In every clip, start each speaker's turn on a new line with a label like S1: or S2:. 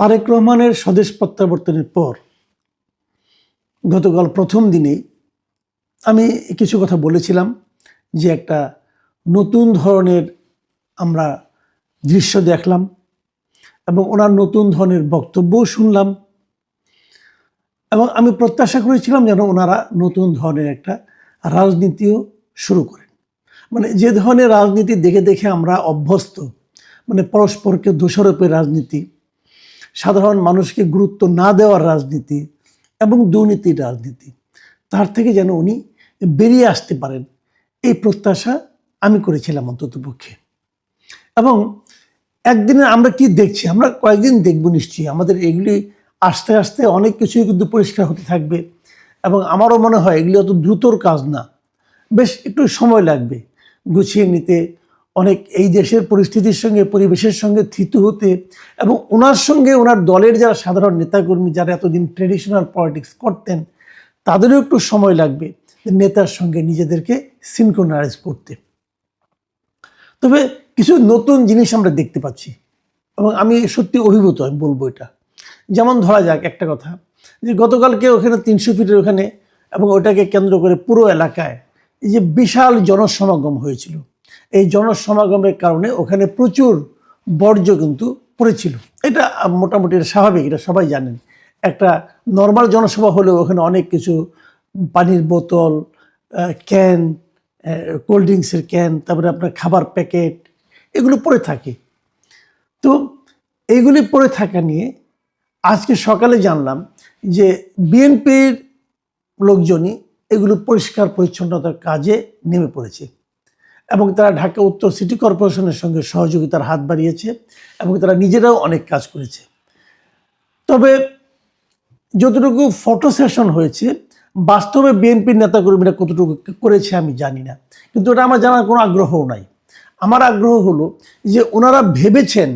S1: তারেক রহমানের স্বদেশ প্রত্যাবর্তনের পর গতকাল প্রথম দিনে আমি কিছু কথা বলেছিলাম যে একটা নতুন ধরনের আমরা দৃশ্য দেখলাম এবং ওনার নতুন ধরনের বক্তব্যও শুনলাম এবং আমি প্রত্যাশা করেছিলাম যেন ওনারা নতুন ধরনের একটা রাজনীতিও শুরু করেন মানে যে ধরনের রাজনীতি দেখে দেখে আমরা অভ্যস্ত মানে পরস্পরকে দোষারোপের রাজনীতি সাধারণ মানুষকে গুরুত্ব না দেওয়ার রাজনীতি এবং দুর্নীতির রাজনীতি তার থেকে যেন উনি বেরিয়ে আসতে পারেন এই প্রত্যাশা আমি করেছিলাম অন্ততপক্ষে এবং একদিনে আমরা কি দেখছি আমরা কয়েকদিন দেখব নিশ্চয়ই আমাদের এগুলি আস্তে আস্তে অনেক কিছুই কিন্তু পরিষ্কার হতে থাকবে এবং আমারও মনে হয় এগুলি অত দ্রুতর কাজ না বেশ একটু সময় লাগবে গুছিয়ে নিতে অনেক এই দেশের পরিস্থিতির সঙ্গে পরিবেশের সঙ্গে থিতু হতে এবং ওনার সঙ্গে ওনার দলের যারা সাধারণ নেতাকর্মী যারা এতদিন ট্রেডিশনাল পলিটিক্স করতেন তাদেরও একটু সময় লাগবে নেতার সঙ্গে নিজেদেরকে সিনক্রোনাইজ করতে তবে কিছু নতুন জিনিস আমরা দেখতে পাচ্ছি এবং আমি সত্যি অভিভূত আমি বলবো এটা যেমন ধরা যাক একটা কথা যে গতকালকে ওখানে তিনশো ফিটের ওখানে এবং ওটাকে কেন্দ্র করে পুরো এলাকায় এই যে বিশাল জনসমাগম হয়েছিল এই জনসমাগমের কারণে ওখানে প্রচুর বর্জ্য কিন্তু পড়েছিল এটা মোটামুটি স্বাভাবিক এটা সবাই জানেন একটা নর্মাল জনসভা হলেও ওখানে অনেক কিছু পানির বোতল ক্যান কোল্ড ড্রিঙ্কসের ক্যান তারপরে আপনার খাবার প্যাকেট এগুলো পড়ে থাকে তো এইগুলি পড়ে থাকা নিয়ে আজকে সকালে জানলাম যে বিএনপির লোকজনই এগুলো পরিষ্কার পরিচ্ছন্নতার কাজে নেমে পড়েছে এবং তারা ঢাকা উত্তর সিটি কর্পোরেশনের সঙ্গে সহযোগিতার হাত বাড়িয়েছে এবং তারা নিজেরাও অনেক কাজ করেছে তবে যতটুকু ফটো সেশন হয়েছে বাস্তবে বিএনপির নেতাকর্মীরা কতটুকু করেছে আমি জানি না কিন্তু ওটা আমার জানার কোনো আগ্রহও নাই আমার আগ্রহ হলো যে ওনারা ভেবেছেন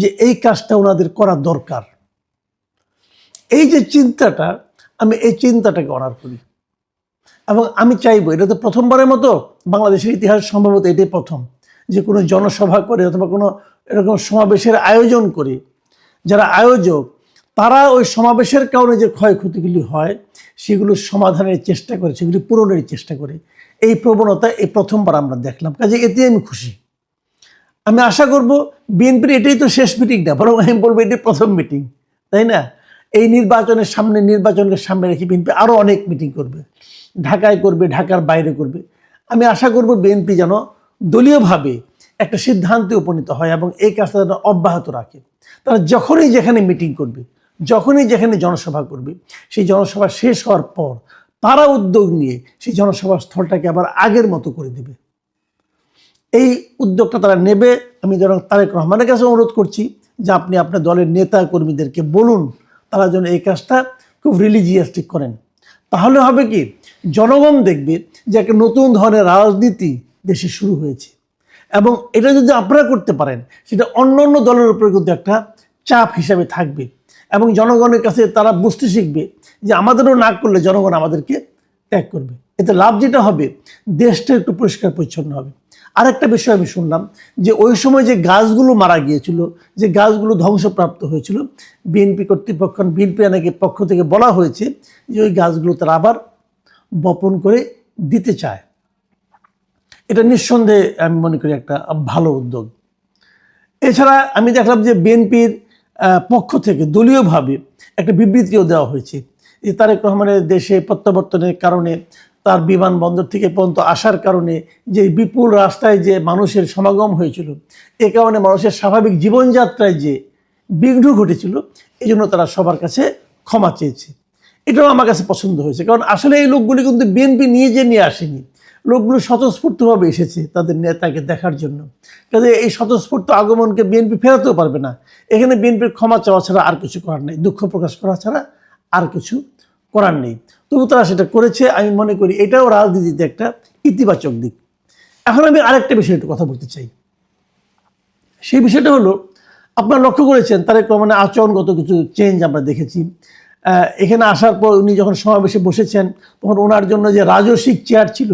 S1: যে এই কাজটা ওনাদের করা দরকার এই যে চিন্তাটা আমি এই চিন্তাটাকে অনার করি এবং আমি চাইবো এটা তো প্রথমবারের মতো বাংলাদেশের ইতিহাস সম্ভবত এটাই প্রথম যে কোনো জনসভা করে অথবা কোনো এরকম সমাবেশের আয়োজন করি যারা আয়োজক তারা ওই সমাবেশের কারণে যে ক্ষয়ক্ষতিগুলি হয় সেগুলো সমাধানের চেষ্টা করে সেগুলি পূরণের চেষ্টা করে এই প্রবণতা এই প্রথমবার আমরা দেখলাম কাজে এতে আমি খুশি আমি আশা করব বিএনপির এটাই তো শেষ মিটিং না বরং আমি বলবো এটি প্রথম মিটিং তাই না এই নির্বাচনের সামনে নির্বাচনকে সামনে রেখে বিএনপি আরও অনেক মিটিং করবে ঢাকায় করবে ঢাকার বাইরে করবে আমি আশা করব বিএনপি যেন দলীয়ভাবে একটা সিদ্ধান্তে উপনীত হয় এবং এই কাজটা যেন অব্যাহত রাখে তারা যখনই যেখানে মিটিং করবে যখনই যেখানে জনসভা করবে সেই জনসভা শেষ হওয়ার পর তারা উদ্যোগ নিয়ে সেই জনসভা স্থলটাকে আবার আগের মতো করে দেবে এই উদ্যোগটা তারা নেবে আমি যেন তারেক রহমানের কাছে অনুরোধ করছি যে আপনি আপনার দলের নেতা কর্মীদেরকে বলুন তারা যেন এই কাজটা খুব রিলিজিয়াস্টিক করেন তাহলে হবে কি জনগণ দেখবে যে একটা নতুন ধরনের রাজনীতি দেশে শুরু হয়েছে এবং এটা যদি আপনারা করতে পারেন সেটা অন্য অন্য দলের উপরে কিন্তু একটা চাপ হিসাবে থাকবে এবং জনগণের কাছে তারা বুঝতে শিখবে যে আমাদেরও না করলে জনগণ আমাদেরকে ত্যাগ করবে এতে লাভ যেটা হবে দেশটা একটু পরিষ্কার পরিচ্ছন্ন হবে আর একটা বিষয় আমি শুনলাম যে ওই সময় যে গাছগুলো মারা গিয়েছিল যে গাছগুলো ধ্বংসপ্রাপ্ত হয়েছিল বিএনপি কর্তৃপক্ষ বিএনপি নাকি পক্ষ থেকে বলা হয়েছে যে ওই গাছগুলো তারা আবার বপন করে দিতে চায় এটা নিঃসন্দেহে আমি মনে করি একটা ভালো উদ্যোগ এছাড়া আমি দেখলাম যে বিএনপির পক্ষ থেকে দলীয়ভাবে একটা বিবৃতিও দেওয়া হয়েছে যে তারেক রহমানের দেশে প্রত্যাবর্তনের কারণে তার বিমানবন্দর থেকে পর্যন্ত আসার কারণে যে বিপুল রাস্তায় যে মানুষের সমাগম হয়েছিল এ কারণে মানুষের স্বাভাবিক জীবনযাত্রায় যে বিঘ্ন ঘটেছিল এই জন্য তারা সবার কাছে ক্ষমা চেয়েছে এটাও আমার কাছে পছন্দ হয়েছে কারণ আসলে এই লোকগুলি কিন্তু বিএনপি নিয়ে যে নিয়ে আসেনি লোকগুলো স্বতঃস্ফূর্তভাবে এসেছে তাদের নেতাকে দেখার জন্য কাজে এই স্বতঃস্ফূর্ত আগমনকে বিএনপি ফেরাতেও পারবে না এখানে বিএনপির ক্ষমা চাওয়া ছাড়া আর কিছু করার নেই দুঃখ প্রকাশ করা ছাড়া আর কিছু করার নেই তবু তারা সেটা করেছে আমি মনে করি এটাও রাজনীতিতে একটা ইতিবাচক দিক এখন আমি আরেকটা বিষয়ে একটু কথা বলতে চাই সেই বিষয়টা হলো আপনারা লক্ষ্য করেছেন তার মানে আচরণগত কিছু চেঞ্জ আমরা দেখেছি এখানে আসার পর উনি যখন সমাবেশে বসেছেন তখন ওনার জন্য যে রাজস্বিক চেয়ার ছিল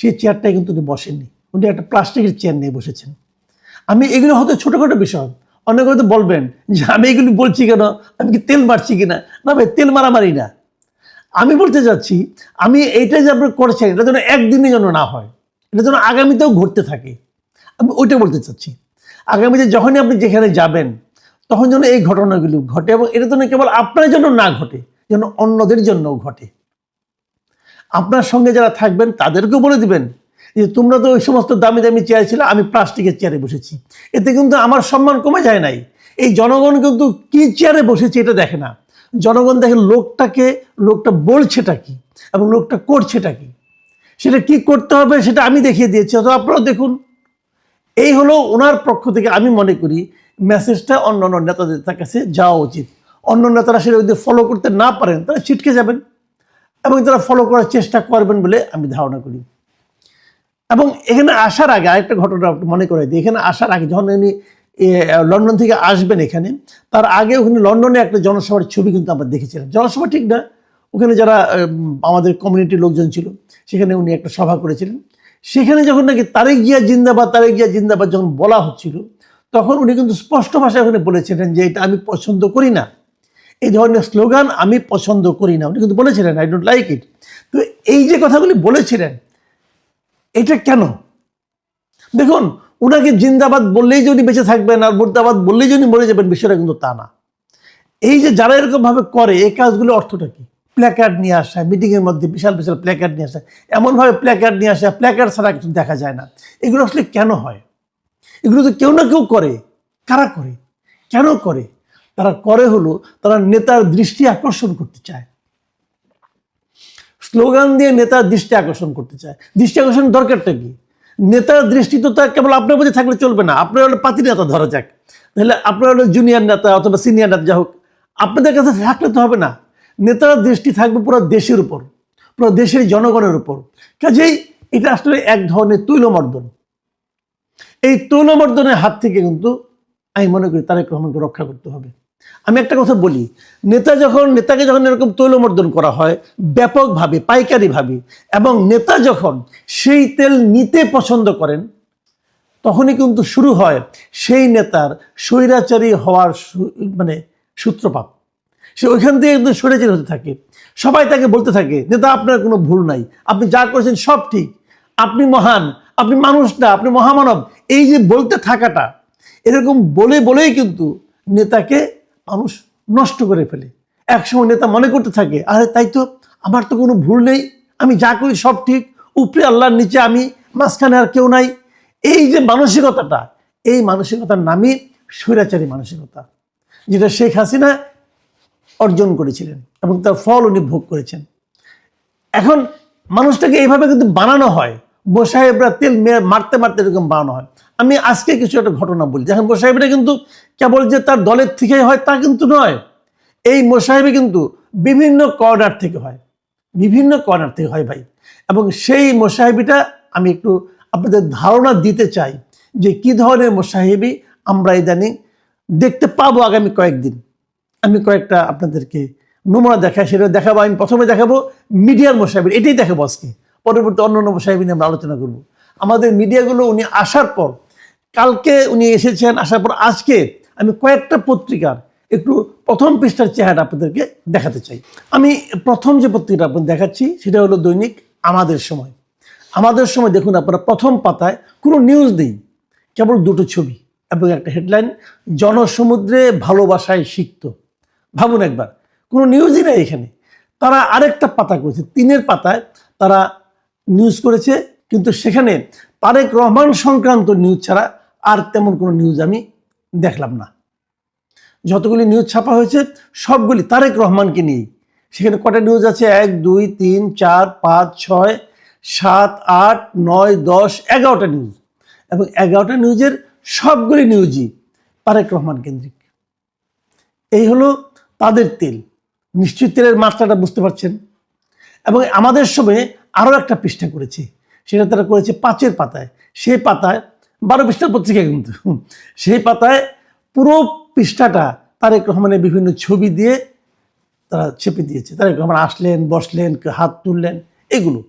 S1: সেই চেয়ারটায় কিন্তু উনি বসেননি উনি একটা প্লাস্টিকের চেয়ার নিয়ে বসেছেন আমি এগুলো হয়তো ছোটোখাটো বিষয় অনেকে হয়তো বলবেন যে আমি এগুলি বলছি কেন আমি কি তেল মারছি কিনা না ভাই তেল মারামারি না আমি বলতে যাচ্ছি আমি এইটা যে আপনি করছেন এটা যেন একদিনে যেন না হয় এটা যেন আগামীতেও ঘটতে থাকে আমি ওইটা বলতে চাচ্ছি আগামীতে যখনই আপনি যেখানে যাবেন তখন যেন এই ঘটনাগুলো ঘটে এবং এটা যেন কেবল আপনার জন্য না ঘটে যেন অন্যদের জন্যও ঘটে আপনার সঙ্গে যারা থাকবেন তাদেরকেও বলে দিবেন যে তোমরা তো ওই সমস্ত দামি দামি চেয়ার ছিল আমি প্লাস্টিকের চেয়ারে বসেছি এতে কিন্তু আমার সম্মান কমে যায় নাই এই জনগণ কিন্তু কী চেয়ারে বসেছে এটা দেখে না জনগণ দেখে লোকটাকে লোকটা বলছেটা কি এবং লোকটা করছেটা কি সেটা কি করতে হবে সেটা আমি দেখিয়ে দিয়েছি অথবা আপনারাও দেখুন এই হলো ওনার পক্ষ থেকে আমি মনে করি মেসেজটা অন্য অন্য নেতাদের কাছে যাওয়া উচিত অন্য নেতারা সেটা যদি ফলো করতে না পারেন তারা ছিটকে যাবেন এবং তারা ফলো করার চেষ্টা করবেন বলে আমি ধারণা করি এবং এখানে আসার আগে আরেকটা ঘটনা মনে করে দিই এখানে আসার আগে যখন উনি লন্ডন থেকে আসবেন এখানে তার আগে ওখানে লন্ডনে একটা জনসভার ছবি কিন্তু আমরা দেখেছিলাম জনসভা ঠিক না ওখানে যারা আমাদের কমিউনিটির লোকজন ছিল সেখানে উনি একটা সভা করেছিলেন সেখানে যখন নাকি তারেক জিয়া জিন্দাবাদ তারেক জিয়া জিন্দাবাদ যখন বলা হচ্ছিল তখন উনি কিন্তু স্পষ্ট ভাষায় ওখানে বলেছিলেন যে এটা আমি পছন্দ করি না এই ধরনের স্লোগান আমি পছন্দ করি না উনি কিন্তু বলেছিলেন আই ডোন্ট লাইক ইট তো এই যে কথাগুলি বলেছিলেন এটা কেন দেখুন ওনাকে জিন্দাবাদ বললেই যে উনি বেঁচে থাকবেন আর মুর্দাবাদ বললেই যে উনি মরে যাবেন বিষয়টা কিন্তু তা না এই যে যারা এরকমভাবে করে এই কাজগুলো অর্থটা কি প্ল্যাকার্ড নিয়ে আসা মিটিংয়ের মধ্যে বিশাল বিশাল প্ল্যাকার্ড নিয়ে আসা এমনভাবে প্ল্যাকার্ড নিয়ে আসা প্ল্যাকার্ড ছাড়া কিছু দেখা যায় না এগুলো আসলে কেন হয় এগুলো তো কেউ না কেউ করে কারা করে কেন করে তারা করে হলো তারা নেতার দৃষ্টি আকর্ষণ করতে চায় স্লোগান দিয়ে নেতার দৃষ্টি আকর্ষণ করতে চায় দৃষ্টি আকর্ষণ দরকারটা কি নেতার দৃষ্টি তো কেবল আপনার মধ্যে থাকলে চলবে না আপনার হলো পাতি নেতা ধরা যাক তাহলে আপনার হলো জুনিয়র নেতা অথবা সিনিয়র নেতা যা হোক আপনাদের কাছে থাকলে তো হবে না নেতার দৃষ্টি থাকবে পুরো দেশের উপর পুরো দেশের জনগণের উপর কাজেই এটা আসলে এক ধরনের তৈলমর্দন এই তৈলমর্দনের হাত থেকে কিন্তু আমি মনে করি তারেক রহমানকে রক্ষা করতে হবে আমি একটা কথা বলি নেতা যখন নেতাকে যখন এরকম তৈলমর্দন করা হয় ব্যাপকভাবে পাইকারিভাবে এবং নেতা যখন সেই তেল নিতে পছন্দ করেন তখনই কিন্তু শুরু হয় সেই নেতার স্বৈরাচারী হওয়ার মানে সূত্রপাত সে ওইখান থেকে একদম স্বৈরাচারী হতে থাকে সবাই তাকে বলতে থাকে নেতা আপনার কোনো ভুল নাই আপনি যা করেছেন সব ঠিক আপনি মহান আপনি মানুষ না আপনি মহামানব এই যে বলতে থাকাটা এরকম বলে বলেই কিন্তু নেতাকে মানুষ নষ্ট করে ফেলে একসময় নেতা মনে করতে থাকে আরে তাই তো আমার তো কোনো ভুল নেই আমি যা করি সব ঠিক উপরে আল্লাহর নিচে আমি মাঝখানে আর কেউ নাই এই যে মানসিকতাটা এই মানসিকতার নামই স্বৈরাচারী মানসিকতা যেটা শেখ হাসিনা অর্জন করেছিলেন এবং তার ফল উনি ভোগ করেছেন এখন মানুষটাকে এইভাবে কিন্তু বানানো হয় বসাহেবরা তেল মারতে মারতে এরকম বানানো হয় আমি আজকে কিছু একটা ঘটনা বলি যেখানে মোসাহেবরা কিন্তু কেবল যে তার দলের থেকে হয় তা কিন্তু নয় এই মোসাহেবে কিন্তু বিভিন্ন কর্নার থেকে হয় বিভিন্ন কর্নার থেকে হয় ভাই এবং সেই মোসাহেবিটা আমি একটু আপনাদের ধারণা দিতে চাই যে কি ধরনের মোসাহেবি আমরা ইদানিং দেখতে পাবো আগামী কয়েকদিন আমি কয়েকটা আপনাদেরকে নমুনা দেখাই সেটা দেখাবো আমি প্রথমে দেখাবো মিডিয়ার মোসাহেবির এটাই দেখাবো আজকে পরবর্তী অন্য অন্য সাহেব নিয়ে আমরা আলোচনা করব আমাদের মিডিয়াগুলো উনি আসার পর কালকে উনি এসেছেন আসার পর আজকে আমি কয়েকটা পত্রিকার একটু প্রথম পৃষ্ঠার চেহারা আপনাদেরকে দেখাতে চাই আমি প্রথম যে পত্রিকাটা আপনাদের দেখাচ্ছি সেটা হলো দৈনিক আমাদের সময় আমাদের সময় দেখুন আপনারা প্রথম পাতায় কোনো নিউজ নেই কেবল দুটো ছবি এবং একটা হেডলাইন জনসমুদ্রে ভালোবাসায় শিখত ভাবুন একবার কোনো নিউজই নেই এখানে তারা আরেকটা পাতা করেছে তিনের পাতায় তারা নিউজ করেছে কিন্তু সেখানে তারেক রহমান সংক্রান্ত নিউজ ছাড়া আর তেমন কোনো নিউজ আমি দেখলাম না যতগুলি নিউজ ছাপা হয়েছে সবগুলি তারেক রহমানকে নিয়েই সেখানে কটা নিউজ আছে এক দুই তিন চার পাঁচ ছয় সাত আট নয় দশ এগারোটা নিউজ এবং এগারোটা নিউজের সবগুলি নিউজই তারেক রহমান কেন্দ্রিক এই হলো তাদের তেল নিশ্চিত তেলের মাত্রাটা বুঝতে পারছেন এবং আমাদের সময়ে আরও একটা পৃষ্ঠা করেছি সেটা তারা করেছে পাঁচের পাতায় সেই পাতায় বারো পৃষ্ঠার পত্রিকা কিন্তু সেই পাতায় পুরো পৃষ্ঠাটা তারেক রহমানের বিভিন্ন ছবি দিয়ে তারা ছেপে দিয়েছে তারেক রহমান আসলেন বসলেন হাত তুললেন এগুলো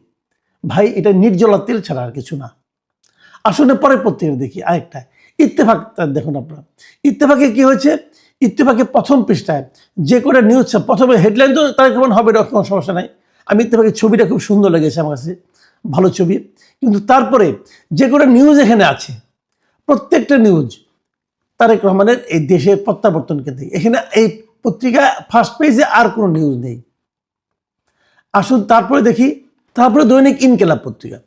S1: ভাই এটা নির্জলা তেল ছাড়া আর কিছু না আসলে পরে পত্রিকা দেখি আরেকটা ইত্তেফাক দেখুন আপনারা ইত্তেফাকে কি হয়েছে ইত্তেফাকে প্রথম পৃষ্ঠায় যে করে নিউজ প্রথমে হেডলাইন তো তারেক রহমান হবে রকম সমস্যা নাই আমি তোমাকে ছবিটা খুব সুন্দর লেগেছে আমার কাছে ভালো ছবি কিন্তু তারপরে যে কোনো নিউজ এখানে আছে প্রত্যেকটা নিউজ তারেক রহমানের এই দেশের প্রত্যাবর্তনকে দেয় এখানে এই পত্রিকা ফার্স্ট পেজে আর কোনো নিউজ নেই আসুন তারপরে দেখি তারপরে দৈনিক ইনকেলাব পত্রিকা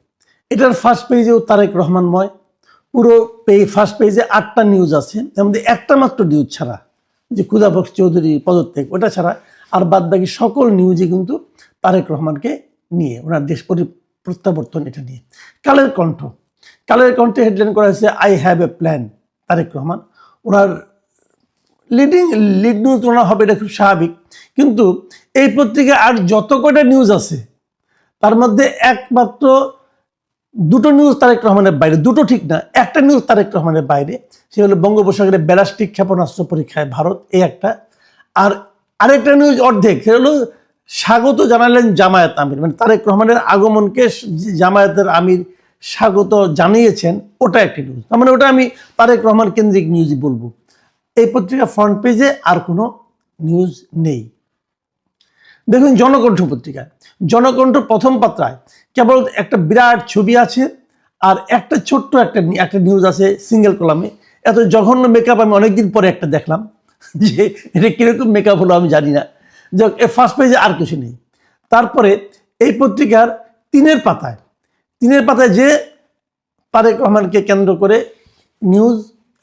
S1: এটার ফার্স্ট পেজেও তারেক রহমানময় পুরো পেয়ে ফার্স্ট পেজে আটটা নিউজ আছে যেমন মধ্যে একটা মাত্র নিউজ ছাড়া যে ক্ষুদাভক্ষ চৌধুরী পদত্যাগ ওটা ছাড়া আর বাদ বাকি সকল নিউজই কিন্তু তারেক রহমানকে নিয়ে ওনার দেশ পরি প্রত্যাবর্তন এটা নিয়ে কালের কণ্ঠ কালের কণ্ঠে হেডলাইন করা হয়েছে I have a plan Tarique Rahman ওনার লিডিং লিড নিউজ ওনার হবে এটা খুব স্বাভাবিক কিন্তু এই পত্রিকায় আর যত কটা নিউজ আছে তার মধ্যে একমাত্র দুটো নিউজ তারেক রহমানের বাইরে দুটো ঠিক না একটা নিউজ তারেক রহমানের বাইরে সে হলো বঙ্গোপসাগরে ব্যালাস্টিক ক্ষেপণাস্ত্র পরীক্ষায় ভারত এই একটা আর আরেকটা নিউজ অর্ধেক সে হলো স্বাগত জানালেন জামায়াত আমির মানে তারেক রহমানের আগমনকে জামায়াতের আমির স্বাগত জানিয়েছেন ওটা একটি নিউজ তার মানে ওটা আমি তারেক রহমান কেন্দ্রিক নিউজ বলবো এই পত্রিকা ফ্রন্ট পেজে আর কোনো নিউজ নেই দেখুন জনকণ্ঠ পত্রিকা জনকণ্ঠ প্রথম পাত্রায় কেবল একটা বিরাট ছবি আছে আর একটা ছোট্ট একটা একটা নিউজ আছে সিঙ্গেল কলামে এত জঘন্য মেকআপ আমি অনেকদিন পরে একটা দেখলাম যে এটা কীরকম মেকআপ হলো আমি জানি না যাক এ ফার্স্ট পেজে আর কিছু নেই তারপরে এই পত্রিকার তিনের পাতায় তিনের পাতায় যে তারেক রহমানকে কেন্দ্র করে নিউজ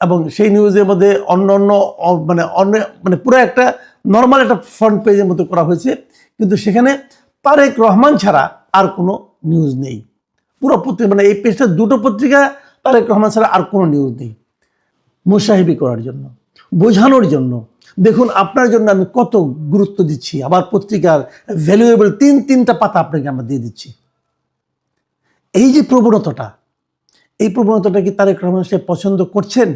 S1: এবং সেই নিউজের মধ্যে অন্য অন্য মানে অন্য মানে পুরো একটা নর্মাল একটা ফ্রন্ট পেজের মতো করা হয়েছে কিন্তু সেখানে তারেক রহমান ছাড়া আর কোনো নিউজ নেই পুরো পত্রিকা মানে এই পেজটা দুটো পত্রিকা তারেক রহমান ছাড়া আর কোনো নিউজ নেই মুসাহিবি করার জন্য বোঝানোর জন্য দেখুন আপনার জন্য আমি কত গুরুত্ব দিচ্ছি আবার পত্রিকার ভ্যালুয়েবল তিন তিনটা পাতা আপনাকে আমরা দিয়ে দিচ্ছি এই যে প্রবণতাটা এই প্রবণতাটা কি তারেক রহমান সাহেব পছন্দ করছেন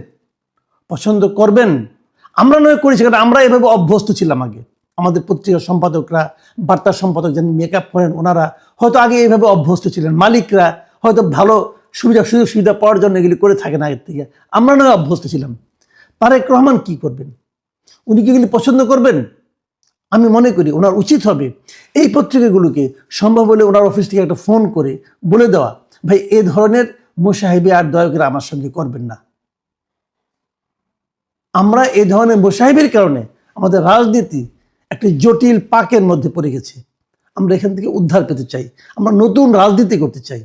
S1: পছন্দ করবেন আমরা নয় করেছি কারণ আমরা এভাবে অভ্যস্ত ছিলাম আগে আমাদের পত্রিকার সম্পাদকরা বার্তা সম্পাদক যিনি মেকআপ করেন ওনারা হয়তো আগে এইভাবে অভ্যস্ত ছিলেন মালিকরা হয়তো ভালো সুবিধা সুযোগ সুবিধা পাওয়ার জন্য এগুলি করে থাকেন আগের থেকে আমরা নয় অভ্যস্ত ছিলাম তারেক রহমান কি করবেন উনি কি পছন্দ করবেন আমি মনে করি ওনার উচিত হবে এই পত্রিকাগুলোকে সম্ভব হলে ওনার অফিস থেকে একটা ফোন করে বলে দেওয়া ভাই এ ধরনের মোসাহেবে আর দয়া করে আমার সঙ্গে করবেন না আমরা এ ধরনের মোসাহেবের কারণে আমাদের রাজনীতি একটি জটিল পাকের মধ্যে পড়ে গেছে আমরা এখান থেকে উদ্ধার পেতে চাই আমরা নতুন রাজনীতি করতে চাই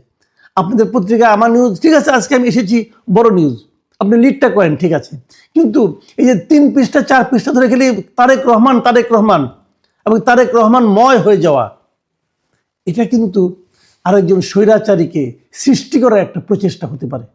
S1: আপনাদের পত্রিকা আমার নিউজ ঠিক আছে আজকে আমি এসেছি বড় নিউজ আপনি লিডটা করেন ঠিক আছে কিন্তু এই যে তিন পৃষ্ঠা চার পৃষ্ঠা ধরে গেলে তারেক রহমান তারেক রহমান এবং তারেক রহমান ময় হয়ে যাওয়া এটা কিন্তু আরেকজন স্বৈরাচারীকে সৃষ্টি করার একটা প্রচেষ্টা হতে পারে